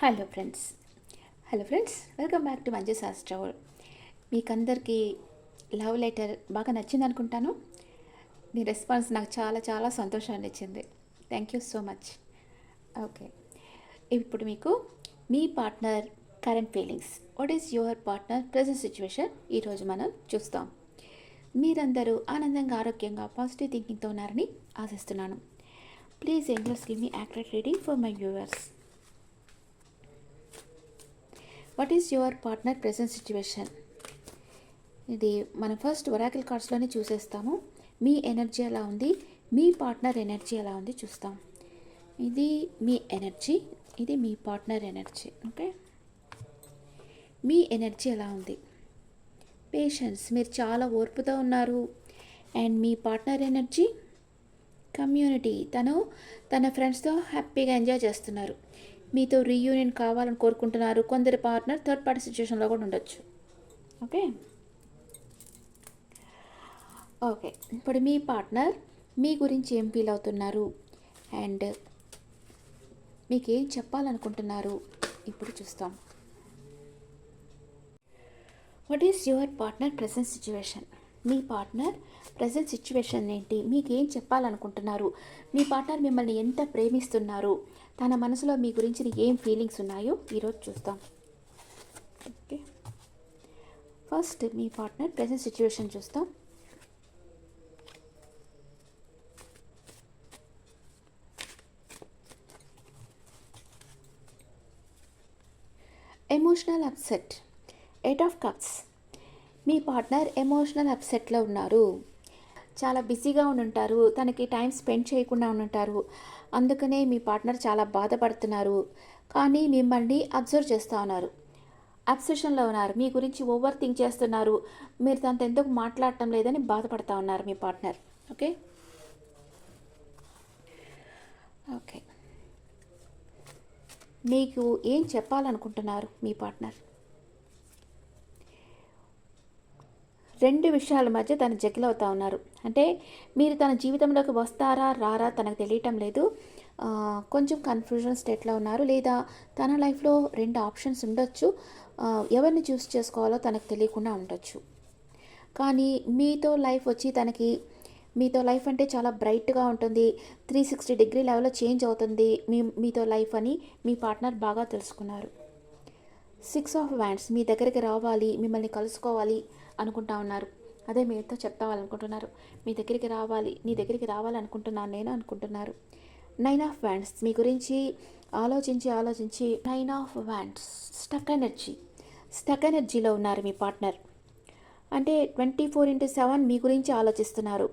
Hello friends hello friends welcome back to Manju శాస్త్రవుల్ మీకందరికీ love letter బాగా నచ్చింది అనుకుంటాను మీ రెస్పాన్స్ నాకు చాలా చాలా సంతోషాన్ని ఇచ్చింది. Thank you so much okay ఇప్పుడు మీకు మీ partner current feelings what is your partner present situation ఈరోజు మనం చూస్తాం. మీరందరూ ఆనందంగా ఆరోగ్యంగా పాజిటివ్ థింకింగ్తో ఉన్నారని ఆశిస్తున్నాను. Please angels give me accurate reading for my viewers what is your partner present situation ఇది మనం ఫస్ట్ వరాకిల్ కార్డ్స్లోనే చూసేస్తాము. మీ ఎనర్జీ ఎలా ఉంది? మీ పార్ట్నర్ ఎనర్జీ ఎలా ఉంది చూస్తాం. ఇది మీ ఎనర్జీ ఇది మీ పార్ట్నర్ ఎనర్జీ ఓకే మీ ఎనర్జీ ఎలా ఉంది? పేషెన్స్ మీరు చాలా ఓర్పుతో ఉన్నారు. అండ్ మీ పార్ట్నర్ ఎనర్జీ కమ్యూనిటీ తను తన ఫ్రెండ్స్తో హ్యాపీగా ఎంజాయ్ చేస్తున్నారు. మీతో రీయూనియన్ కావాలని కోరుకుంటున్నారు. కొందరి పార్ట్నర్ థర్డ్ పార్టీ సిచ్యువేషన్లో కూడా ఉండొచ్చు. ఓకే ఓకే ఇప్పుడు మీ పార్ట్నర్ మీ గురించి ఏం ఫీల్ అవుతున్నారు? అండ్ మీకు ఏం చెప్పాలనుకుంటున్నారు? ఇప్పుడు చూస్తాం. What is your partner present situation me partner present situation ఏంటి? మీకు ఏం చెప్పాలనుకుంటున్నారు? మీ పార్ట్నర్ మిమ్మల్ని ఎంత ప్రేమిస్తున్నారు? తన మనసులో మీ గురించి ఏం ఫీలింగ్స్ ఉన్నాయో ఈరోజు చూస్తాం ఓకే. ఫస్ట్ మీ పార్ట్నర్ ప్రజెంట్ సిచ్యువేషన్ చూస్తాం. Emotional upset. Eight of cups. Me partner emotional అప్సెట్లో ఉన్నారు. చాలా బిజీగా ఉండుంటారు. తనకి టైం స్పెండ్ చేయకుండా ఉంటారు అందుకనే మీ పార్ట్నర్ చాలా బాధపడుతున్నారు. కానీ మిమ్మల్ని అబ్జర్వ్ చేస్తూ ఉన్నారు. అబ్సెషన్లో ఉన్నారు. మీ గురించి ఓవర్ థింక్ చేస్తున్నారు. మీరు తనతో ఎందుకు మాట్లాడటం లేదని బాధపడుతూ ఉన్నారు మీ పార్ట్నర్. ఓకే? ఓకే. మీకు ఏం చెప్పాలనుకుంటున్నారు మీ పార్ట్నర్? రెండు విషయాల మధ్య తను జగిల్ అవుతా ఉన్నారు. అంటే మీరు తన జీవితంలోకి వస్తారా రారా తనకు తెలియటం లేదు. కొంచెం కన్ఫ్యూజన్ స్టేట్లో ఉన్నారు. లేదా తన లైఫ్లో రెండు ఆప్షన్స్ ఉండొచ్చు. ఎవరిని చూస్ చేసుకోవాలో తనకు తెలియకుండా ఉండొచ్చు. కానీ మీతో లైఫ్ వచ్చి తనకి మీతో లైఫ్ అంటే చాలా బ్రైట్గా ఉంటుంది. త్రీ సిక్స్టీ డిగ్రీ లెవెల్లో చేంజ్ అవుతుంది. మీ మీతో లైఫ్ అని మీ పార్ట్నర్ బాగా తెలుసుకున్నారు. సిక్స్ ఆఫ్ వ్యాండ్స్ మీ దగ్గరికి రావాలి మిమ్మల్ని కలుసుకోవాలి అనుకుంటా ఉన్నారు. అదే మీతో చెప్తావాలనుకుంటున్నారు మీ దగ్గరికి రావాలి నీ దగ్గరికి రావాలనుకుంటున్నాను నేను అనుకుంటున్నారు. నైన్ ఆఫ్ వ్యాండ్స్ మీ గురించి ఆలోచించి ఆలోచించి nine of wands stuck energy stuck ఎనర్జీలో ఉన్నారు మీ పార్ట్నర్. అంటే ట్వంటీ ఫోర్ ఇంటూ సెవెన్ మీ గురించి ఆలోచిస్తున్నారు.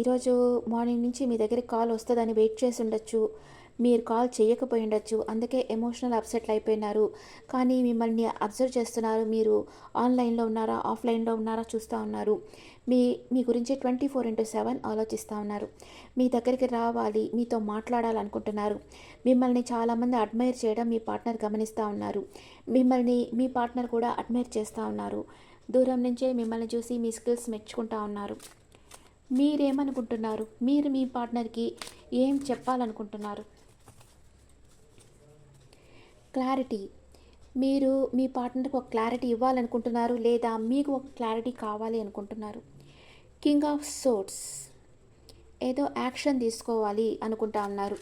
ఈరోజు మార్నింగ్ నుంచి మీ దగ్గరికి కాల్ వస్తుందని వెయిట్ చేసి ఉండొచ్చు. మీరు కాల్ చేయకపోయి ఉండొచ్చు. అందుకే ఎమోషనల్ అప్సెట్లు అయిపోయినారు. కానీ మిమ్మల్ని అబ్జర్వ్ చేస్తున్నారు మీరు. ఆన్లైన్లో ఉన్నారా? ఆఫ్లైన్లో ఉన్నారా? చూస్తూ ఉన్నారు. మీ మీ గురించి ట్వంటీ ఫోర్ ఇంటూ సెవెన్ ఆలోచిస్తూ ఉన్నారు. మీ దగ్గరికి రావాలి. మీతో మాట్లాడాలనుకుంటున్నారు. మిమ్మల్ని చాలామంది అడ్మైర్ చేయడం మీ పార్ట్నర్ గమనిస్తూ ఉన్నారు. మిమ్మల్ని మీ పార్ట్నర్ కూడా అడ్మైర్ చేస్తూ ఉన్నారు. దూరం నుంచే మిమ్మల్ని చూసి మీ స్కిల్స్ మెచ్చుకుంటా ఉన్నారు. మీరేమనుకుంటున్నారు? మీరు మీ పార్ట్నర్కి ఏం చెప్పాలనుకుంటున్నారు? క్లారిటీ మీరు మీ పార్ట్నర్కి ఒక క్లారిటీ ఇవ్వాలనుకుంటున్నారు లేదా మీకు ఒక క్లారిటీ కావాలి అనుకుంటున్నారు. కింగ్ ఆఫ్ సోట్స్ ఏదో యాక్షన్ తీసుకోవాలి అనుకుంటా ఉన్నారు.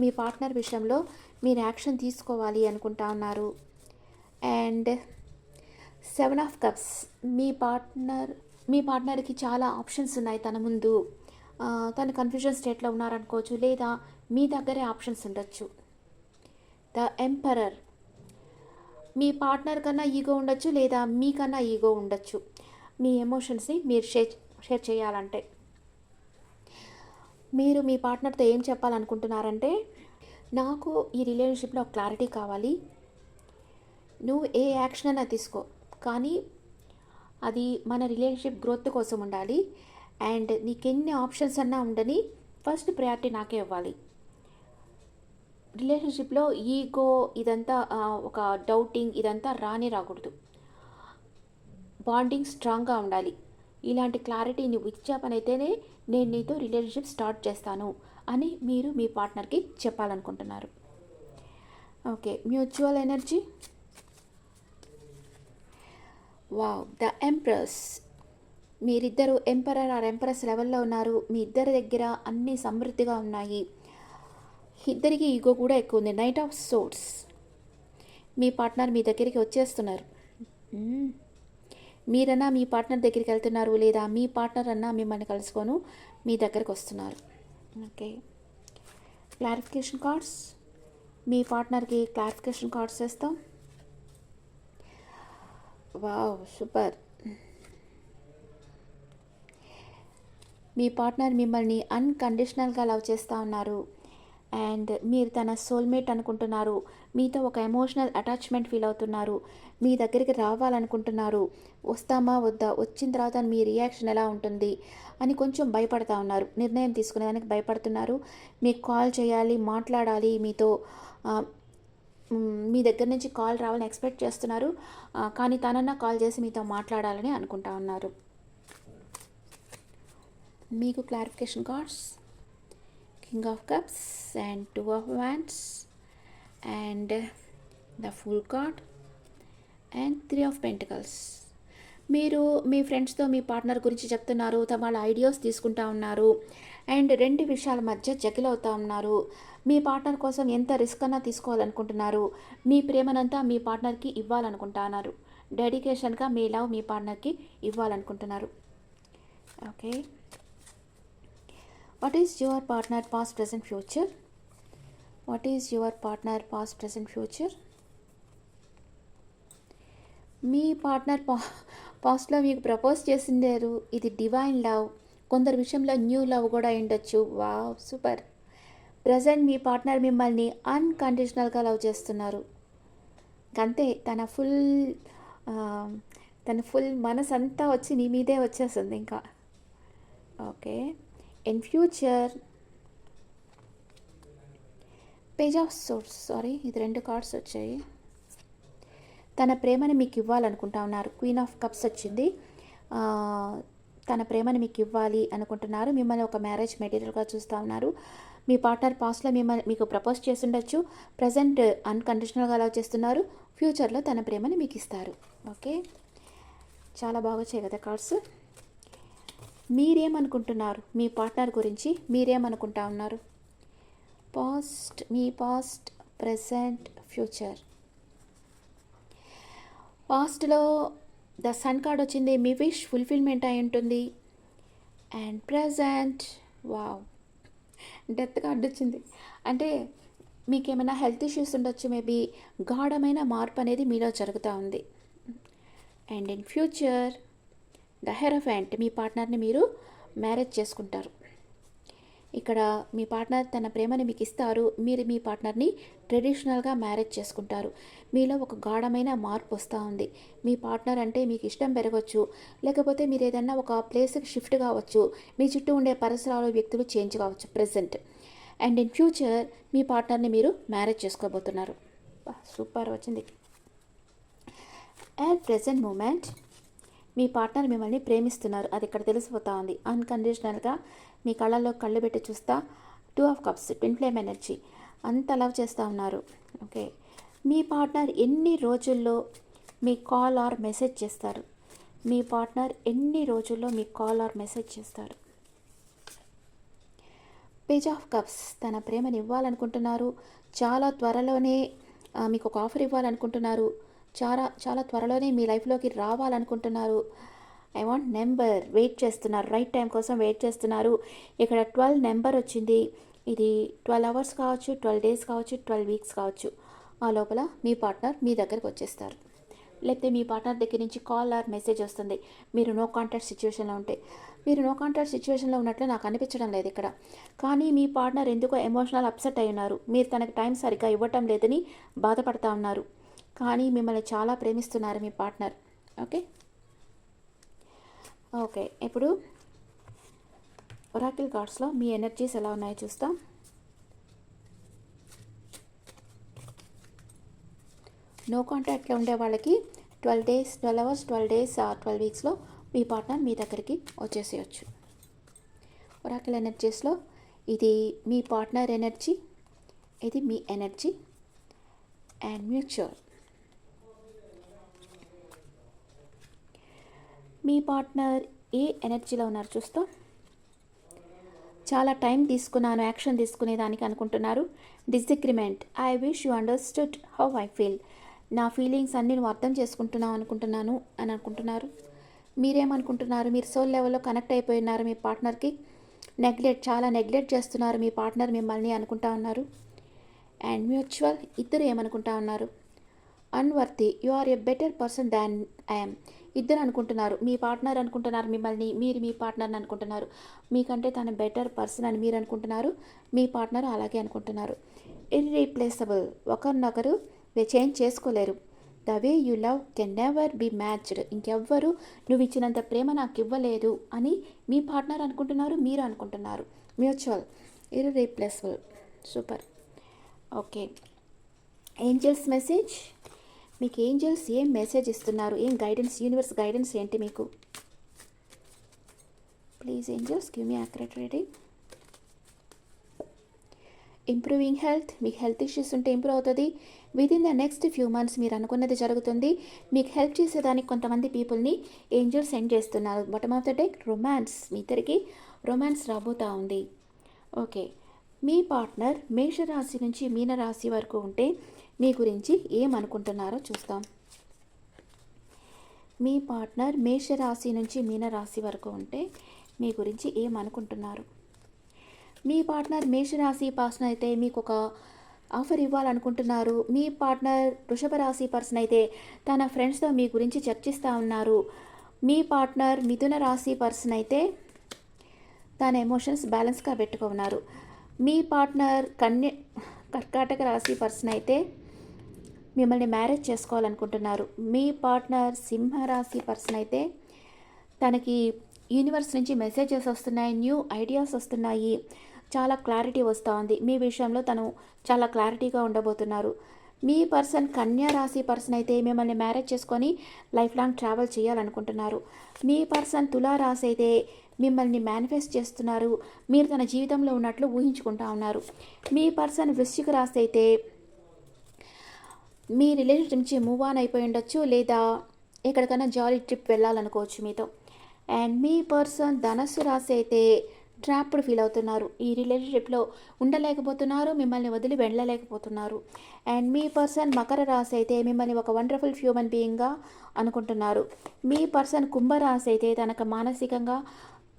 మీ పార్ట్నర్ విషయంలో మీరు యాక్షన్ తీసుకోవాలి అనుకుంటా ఉన్నారు. అండ్ సెవెన్ ఆఫ్ కప్స్ మీ పార్ట్నర్ మీ పార్ట్నర్కి చాలా ఆప్షన్స్ ఉన్నాయి తన ముందు. తను కన్ఫ్యూజన్ స్టేట్లో ఉన్నారనుకోవచ్చు లేదా మీ దగ్గరే ఆప్షన్స్ ఉండొచ్చు. The emperor. మీ పార్ట్నర్ కన్నా ఈగో ఉండొచ్చు లేదా మీకన్నా ఈగో ఉండొచ్చు. మీ ఎమోషన్స్ని మీరు షేర్ షేర్ చేయాలంటే. మీరు మీ పార్ట్నర్తో ఏం చెప్పాలనుకుంటున్నారంటే నాకు ఈ రిలేషన్షిప్లో క్లారిటీ కావాలి. నువ్వు ఏ యాక్షన్ అయినా తీసుకో. కానీ అది మన రిలేషన్షిప్ గ్రోత్ కోసం ఉండాలి. అండ్ నీకు ఎన్ని ఆప్షన్స్ అన్నా ఉండని ఫస్ట్ ప్రయారిటీ నాకే ఇవ్వాలి. రిలేషన్షిప్లో ఈగో ఇదంతా ఒక డౌటింగ్ ఇదంతా రాని రాకూడదు. బాండింగ్ స్ట్రాంగ్గా ఉండాలి. ఇలాంటి క్లారిటీ నువ్వు నేను నీతో రిలేషన్షిప్ స్టార్ట్ చేస్తాను అని మీరు మీ పార్ట్నర్కి చెప్పాలనుకుంటున్నారు. Okay mutual energy wow the empress మీరిద్దరు ఎంపరర్ ఆర్ ఎంప్రెస్ లెవెల్లో ఉన్నారు. మీ ఇద్దరి దగ్గర అన్ని సమృద్ధిగా ఉన్నాయి. ఇద్దరికి ఈగో కూడా ఎక్కువ ఉంది నైట్ ఆఫ్ సోట్స్ మీ పార్ట్నర్ మీ దగ్గరికి వచ్చేస్తున్నారు. మ్మ్. మీరన్నా మీ పార్ట్నర్ దగ్గరికి వెళ్తున్నారు లేదా మీ పార్ట్నర్ అన్నా మిమ్మల్ని కలుసుకోను మీ దగ్గరికి వస్తున్నారు. ఓకే క్లారిఫికేషన్ కార్డ్స్ మీ పార్ట్నర్కి క్లారిఫికేషన్ కార్డ్స్ వేస్తాం. వావ్ సూపర్ మీ పార్ట్నర్ మిమ్మల్ని అన్కండిషనల్గా లవ్ చేస్తూ ఉన్నారు. అండ్ మీరు తన సోల్మేట్ అనుకుంటున్నారు. మీతో ఒక ఎమోషనల్ అటాచ్మెంట్ ఫీల్ అవుతున్నారు. మీ దగ్గరికి రావాలనుకుంటున్నారు. వస్తామా వద్దా? వచ్చిన తర్వాత మీ రియాక్షన్ ఎలా ఉంటుంది? అని కొంచెం భయపడతా ఉన్నారు. నిర్ణయం తీసుకునేదానికి భయపడుతున్నారు. మీకు కాల్ చేయాలి మాట్లాడాలి మీతో. మీ దగ్గర నుంచి కాల్ రావాలని ఎక్స్పెక్ట్ చేస్తున్నారు. కానీ తనన్నా కాల్ చేసి మీతో మాట్లాడాలని అనుకుంటా ఉన్నారు. మీకు clarification cards king of cups and two of wands and the fool card and three of pentacles మీరు మీ ఫ్రెండ్స్తో మీ పార్ట్నర్ గురించి చెప్తున్నారు తమ వాళ్ళ ఐడియాస్ తీసుకుంటా ఉన్నారు అండ్ రెండు విషయాల మధ్య జగిల్ అవుతా ఉన్నారు. మీ పార్ట్నర్ కోసం ఎంత రిస్క్ అన్నా తీసుకోవాలనుకుంటున్నారు. మీ ప్రేమనంతా మీ పార్ట్నర్కి ఇవ్వాలనుకుంటున్నారు. డెడికేషన్గా మీ లవ్ మీ పార్ట్నర్కి ఇవ్వాలనుకుంటున్నారు. Okay what is your partner past present future what is your partner past present future me partner పా పాస్ట్లో మీకు ప్రపోజ్ చేసిండారు ఇది డివైన్ లవ్ కొందరు విషయంలో న్యూ లవ్ కూడా ఉండొచ్చు. వావ్ సూపర్ ప్రజెంట్ మీ పార్ట్నర్ మిమ్మల్ని అన్కండిషనల్గా లవ్ చేస్తున్నారు. అంతే తన ఫుల్ తన ఫుల్ మనసంతా వచ్చి నీ మీదే వచ్చేస్తుంది ఇంకా. Okay in future page of swords sorry ఇది రెండు కార్డ్స్ వచ్చాయి. తన ప్రేమని మీకు ఇవ్వాలనుకుంటా ఉన్నారు. క్వీన్ ఆఫ్ కప్స్ వచ్చింది. తన ప్రేమని మీకు ఇవ్వాలి అనుకుంటున్నారు. మిమ్మల్ని ఒక మ్యారేజ్ మెటీరియల్గా చూస్తూ ఉన్నారు. మీ పార్ట్నర్ పాస్ట్లో మిమ్మల్ని మీకు ప్రపోజ్ చేస్తుండొచ్చు. ప్రజెంట్ అన్కండిషనల్గా అలా చేస్తున్నారు. ఫ్యూచర్లో తన ప్రేమని మీకు ఇస్తారు. ఓకే చాలా బాగా వచ్చాయి కదా కార్డ్స్ మీరేమనుకుంటున్నారు? మీ పార్ట్నర్ గురించి మీరేమనుకుంటా ఉన్నారు? పాస్ట్ మీ పాస్ట్ ప్రజెంట్ ఫ్యూచర్. పాస్ట్లో ద సన్ కార్డ్ వచ్చింది. మీ విష్ ఫుల్ఫిల్మెంట్ అయి ఉంటుంది. And present wow. Death card వచ్చింది. అంటే మీకు ఏమైనా హెల్త్ ఇష్యూస్ ఉండొచ్చు మేబీ గాఢమైన మార్పు అనేది మీలో జరుగుతూ ఉంది. And in future the hierophant మీ పార్ట్నర్ని మీరు మ్యారేజ్ చేసుకుంటారు. ఇక్కడ మీ పార్ట్నర్ తన ప్రేమని మీకు ఇస్తారు. మీరు మీ పార్ట్నర్ని ట్రెడిషనల్గా మ్యారేజ్ చేసుకుంటారు. మీలో ఒక గాఢమైన మార్పు వస్తూ ఉంది. మీ పార్ట్నర్ అంటే మీకు ఇష్టం పెరగవచ్చు లేకపోతే మీరు ఏదైనా ఒక ప్లేస్కి షిఫ్ట్ కావచ్చు. మీ చుట్టూ ఉండే పరిసరాలు వ్యక్తులు చేంజ్ కావచ్చు ప్రజెంట్ అండ్ ఇన్ ఫ్యూచర్ మీ పార్ట్నర్ని మీరు మ్యారేజ్ చేసుకోబోతున్నారు. సూపర్ వచ్చింది. అట్ ప్రజెంట్ మూమెంట్ మీ పార్ట్నర్ మిమ్మల్ని ప్రేమిస్తున్నారు. అది ఇక్కడ తెలిసిపోతా ఉంది. అన్కండిషనల్గా మీ కళ్ళల్లో కళ్ళు పెట్టి చూస్తా. Two of cups twin flame energy అంత లవ్ చేస్తూ ఉన్నారు. ఓకే మీ పార్ట్నర్ ఎన్ని రోజుల్లో మీ కాల్ ఆర్ మెసేజ్ చేస్తారు? మీ పార్ట్నర్ ఎన్ని రోజుల్లో మీ కాల్ ఆర్ మెసేజ్ చేస్తారు? పేజ్ ఆఫ్ కప్స్ తన ప్రేమని ఇవ్వాలనుకుంటున్నారు. చాలా త్వరలోనే మీకు ఒక ఆఫర్ ఇవ్వాలనుకుంటున్నారు. చాలా చాలా త్వరలోనే మీ లైఫ్లోకి రావాలనుకుంటున్నారు. ఐ వాంట్ నెంబర్ వెయిట్ చేస్తున్నారు. రైట్ టైం కోసం వెయిట్ చేస్తున్నారు. ఇక్కడ ట్వెల్వ్ నెంబర్ వచ్చింది. ఇది ట్వెల్వ్ అవర్స్ కావచ్చు ట్వెల్వ్ డేస్ కావచ్చు ట్వెల్వ్ వీక్స్ కావచ్చు. ఆ లోపల మీ పార్ట్నర్ మీ దగ్గరకు వచ్చేస్తారు. లేకపోతే మీ పార్ట్నర్ దగ్గర నుంచి కాల్ ఆర్ మెసేజ్ వస్తుంది. మీరు నో కాంటాక్ట్ సిచ్యువేషన్లో ఉంటే. మీరు నో కాంటాక్ట్ సిచ్యువేషన్లో ఉన్నట్లు నాకు అనిపించడం లేదు ఇక్కడ. కానీ మీ పార్ట్నర్ ఎందుకో ఎమోషనల్ అప్సెట్ అయి ఉన్నారు. మీరు తనకు టైం సరిగ్గా ఇవ్వటం లేదని బాధపడతా ఉన్నారు. కానీ మిమ్మల్ని చాలా ప్రేమిస్తున్నారు మీ పార్ట్నర్. ఓకే? ఓకే ఇప్పుడు ఒరాకిల్ కార్డ్స్లో మీ ఎనర్జీస్ ఎలా ఉన్నాయో చూస్తాం. నో కాంటాక్ట్లో ఉండే వాళ్ళకి twelve days twelve hours twelve days twelve వీక్స్లో మీ పార్ట్నర్ మీ దగ్గరికి వచ్చేసేయచ్చు. ఒరాకిల్ ఎనర్జీస్లో ఇది మీ పార్ట్నర్ ఎనర్జీ ఇది మీ ఎనర్జీ అండ్ మ్యూచువల్. మీ పార్ట్నర్ ఏ ఎనర్జీలో ఉన్నారు చూస్తూ. చాలా టైం తీసుకున్నాను యాక్షన్ తీసుకునేదానికి అనుకుంటున్నారు. Disagreement I wish you understood how I feel నా ఫీలింగ్స్ అన్నీ నువ్వు అర్థం చేసుకుంటున్నావు అనుకుంటున్నాను అని అనుకుంటున్నారు. మీరేమనుకుంటున్నారు? మీరు సోల్ లెవెల్లో కనెక్ట్ అయిపోయి ఉన్నారు మీ పార్ట్నర్కి. నెగ్లెక్ట్ చాలా నెగ్లెక్ట్ చేస్తున్నారు మీ పార్ట్నర్ మిమ్మల్ని అనుకుంటా ఉన్నారు. అండ్ మ్యూచువల్ ఇద్దరు ఏమనుకుంటా ఉన్నారు? Unworthy you are a better person than I'm ఇద్దరు అనుకుంటున్నారు. మీ పార్ట్నర్ అనుకుంటున్నారు మిమ్మల్ని మీరు మీ పార్ట్నర్ని అనుకుంటున్నారు. మీకంటే తను బెటర్ పర్సన్ అని మీరు అనుకుంటున్నారు. మీ పార్ట్నర్ అలాగే అనుకుంటున్నారు. ఇర్రీప్లేసబుల్. ఒకరినొకరు చేంజ్ చేసుకోలేరు. The way you love can never be matched. ఇంకెవ్వరు నువ్వు ఇచ్చినంత ప్రేమ నాకు ఇవ్వలేదు అని మీ పార్ట్నర్ అనుకుంటున్నారు మీరు అనుకుంటున్నారు. Mutual. Irreplaceable. Super. Okay. Angels message? మీకు ఏంజల్స్ ఏం మెసేజ్ ఇస్తున్నారు? ఏం గైడెన్స్ యూనివర్స్ గైడెన్స్ ఏంటి మీకు? Please angels give me accurate reading improving health మీకు హెల్త్ ఇష్యూస్ ఉంటే ఇంప్రూవ్ అవుతుంది. Within the next few months మీరు అనుకున్నది జరుగుతుంది. మీకు హెల్ప్ చేసేదానికి కొంతమంది పీపుల్ని ఏంజల్స్ సెండ్ చేస్తున్నారు. Bottom of the deck romance మీ ఇద్దరికి రొమాన్స్ రాబోతా ఉంది. ఓకే మీ పార్ట్నర్ మేషరాశి నుంచి మీనరాశి వరకు ఉంటే మీ గురించి ఏమనుకుంటున్నారో చూస్తాం. మీ పార్ట్నర్ మేషరాశి నుంచి మీనరాశి వరకు ఉంటే మీ గురించి ఏమనుకుంటున్నారు? మీ పార్ట్నర్ మేషరాశి పర్సన్ అయితే మీకు ఒక ఆఫర్ ఇవ్వాలనుకుంటున్నారు. మీ పార్ట్నర్ వృషభ రాశి పర్సన్ అయితే తన ఫ్రెండ్స్తో మీ గురించి చర్చిస్తూ ఉన్నారు. మీ పార్ట్నర్ మిథున రాశి పర్సన్ అయితే తన ఎమోషన్స్ బ్యాలెన్స్గా పెట్టుకున్నారు మీ పార్ట్నర్ కన్య కర్కాటక రాశి పర్సన్ అయితే మిమ్మల్ని మ్యారేజ్ చేసుకోవాలనుకుంటున్నారు. మీ పార్ట్నర్ సింహరాశి పర్సన్ అయితే తనకి యూనివర్స్ నుంచి మెసేజెస్ వస్తున్నాయి న్యూ ఐడియాస్ వస్తున్నాయి. చాలా క్లారిటీ వస్తూ ఉంది మీ విషయంలో తను చాలా క్లారిటీగా ఉండబోతున్నారు. మీ పర్సన్ కన్యా రాశి పర్సన్ అయితే మిమ్మల్ని మ్యారేజ్ చేసుకొని లైఫ్ లాంగ్ ట్రావెల్ చేయాలనుకుంటున్నారు. మీ పర్సన్ తులా రాశి అయితే మిమ్మల్ని మేనిఫెస్ట్ చేస్తున్నారు. మీరు తన జీవితంలో ఉన్నట్లు ఊహించుకుంటా ఉన్నారు. మీ పర్సన్ వృశ్చిక రాశి అయితే మీ రిలేషన్షిప్ నుంచి మూవ్ ఆన్ అయిపోయి ఉండొచ్చు లేదా ఎక్కడికైనా జాలీ ట్రిప్ వెళ్ళాలనుకోవచ్చు మీతో. అండ్ మీ పర్సన్ ధనస్సు రాశి అయితే ట్రాప్డ్ ఫీల్ అవుతున్నారు. ఈ రిలేషన్షిప్లో ఉండలేకపోతున్నారు మిమ్మల్ని వదిలి వెళ్ళలేకపోతున్నారు. అండ్ మీ పర్సన్ మకర రాశి అయితే మిమ్మల్ని ఒక వండర్ఫుల్ హ్యూమన్ బీయింగ్గా అనుకుంటున్నారు. మీ పర్సన్ కుంభరాశి అయితే తనకు మానసికంగా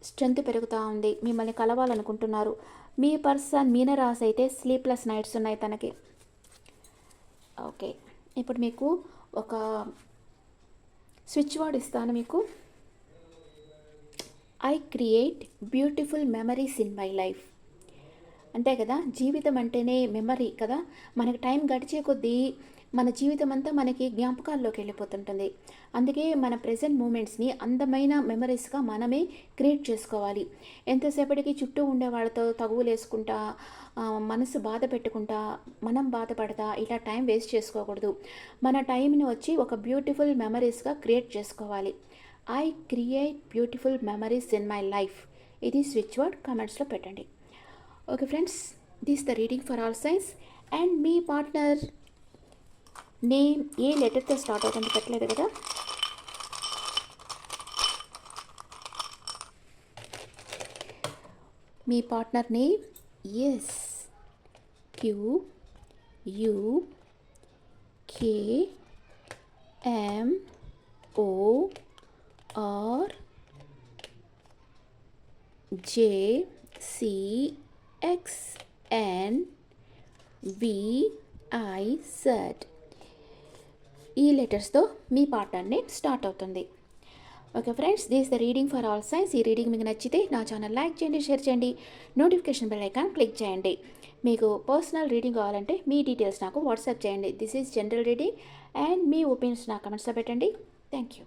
స్ట్రెంత్ పెరుగుతూ ఉంది. మిమ్మల్ని కలవాలనుకుంటున్నారు. మీ పర్సన్ మీనరాశి అయితే స్లీప్లెస్ నైట్స్ ఉన్నాయి తనకి. ఓకే. ఇప్పుడు మీకు ఒక స్విచ్ బోర్డ్ ఇస్తాను మీకు. I create beautiful memories in my life అంతే కదా? జీవితం అంటేనే మెమరీ కదా? మనకి టైం గడిచే కొద్దీ మన జీవితం అంతా మనకి జ్ఞాపకాల్లోకి వెళ్ళిపోతుంటుంది. అందుకే మన ప్రజెంట్ మూమెంట్స్ని అందమైన మెమరీస్గా మనమే క్రియేట్ చేసుకోవాలి. ఎంతసేపటికి చుట్టూ ఉండే వాళ్ళతో తగువులు మనసు బాధ పెట్టుకుంటా మనం బాధపడతా ఇలా టైం వేస్ట్ చేసుకోకూడదు. మన టైంని వచ్చి ఒక బ్యూటిఫుల్ మెమరీస్గా క్రియేట్ చేసుకోవాలి. I create beautiful memories in my life. ఇది స్విచ్ వర్డ్ కామెంట్స్లో పెట్టండి. Okay friends this the reading for all signs and me partner name ఏ లెటర్తో స్టార్ట్ అవుతుంది పెట్టలేదు కదా? మీ partner name S Q U K M O R J C X N V I said ఈ లెటర్స్తో మీ పార్ట్నర్ని స్టార్ట్ అవుతుంది. Okay friends this the reading for all signs. ఈ రీడింగ్ మీకు నచ్చితే నా ఛానల్ లైక్ చేయండి షేర్ చేయండి నోటిఫికేషన్ బెల్ ఐకాన్ క్లిక్ చేయండి. మీకు పర్సనల్ రీడింగ్ కావాలంటే మీ డీటెయిల్స్ నాకు వాట్సాప్ చేయండి. This is general reading and me opinions నా కమెంట్స్లో పెట్టండి. Thank you.